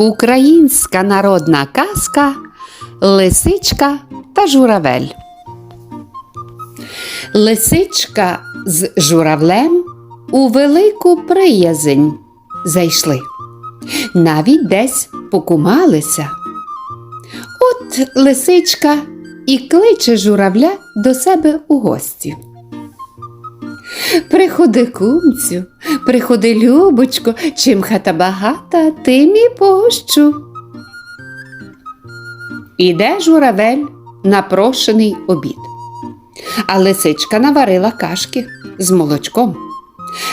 Українська народна казка Лисичка та журавель. Лисичка з журавлем у велику приязень зайшли. Навіть десь покумалися. От лисичка і кличе журавля до себе у гості. Приходи, кумцю, приходи, любочко, чим хата багата, тим і пощу. Іде журавель на прошений обід. А лисичка наварила кашки з молочком,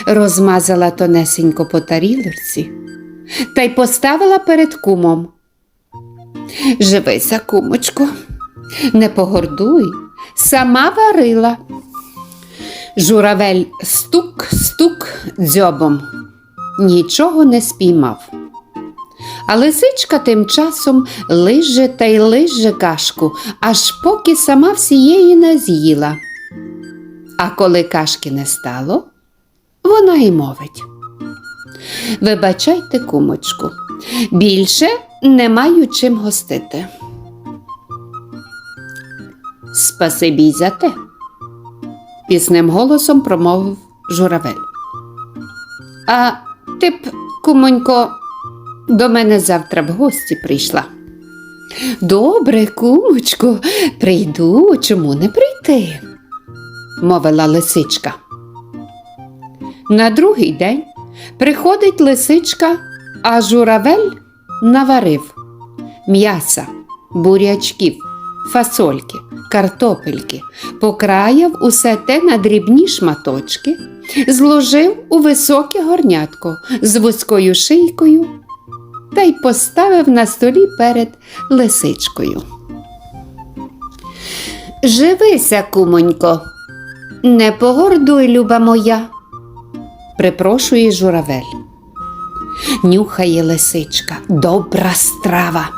розмазала тонесенько по тарілочці та й поставила перед кумом. Живися, кумочко, не погордуй, сама варила. Журавель стук-стук дзьобом, нічого не спіймав. А лисичка тим часом лиже та й лиже кашку, аж поки сама всієї не з'їла. А коли кашки не стало, вона й мовить. Вибачайте, кумочку, більше не маю чим гостити. Спасибі й за те пісним голосом промовив журавель. А ти б, кумонько, до мене завтра в гості прийшла. Добре, кумочко, прийду, чому не прийти? мовила лисичка. На другий день приходить лисичка, а журавель наварив м'яса, бурячків, фасольки, картопельки, покраяв усе те на дрібні шматочки, зложив у високе горнятко з вузькою шийкою та й поставив на столі перед лисичкою. Живися, кумонько, не погордуй, люба моя, припрошує журавель. Нюхає лисичка, добра страва.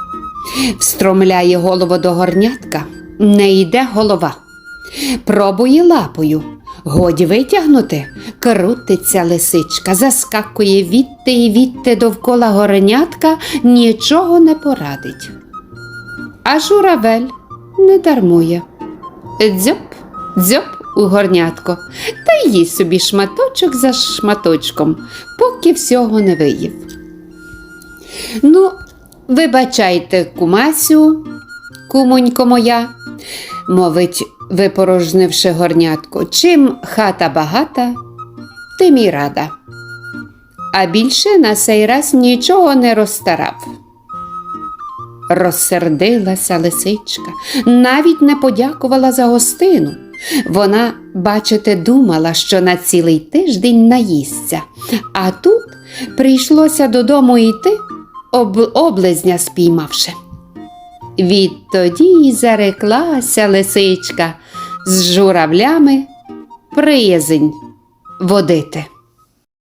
Встромляє голову до горнятка, не йде голова. Пробує лапою. Годі витягнути, крутиться лисичка, заскакує відти і відти довкола горнятка, нічого не порадить. А журавель не дармує. Дзьоп, дзьоп у горнятко, та їсть собі шматочок за шматочком, поки всього не виїв. Ну, вибачайте, кумасю, кумонько моя, мовить, випорожнивши горнятко, чим хата багата, тим і рада. А більше на сей раз нічого не розстарав. Розсердилася лисичка, навіть не подякувала за гостину. Вона, бачите, думала, що на цілий тиждень наїсться, а тут прийшлося додому йти, об... облизня спіймавши. Відтоді й зареклася лисичка з журавлями приязень водити.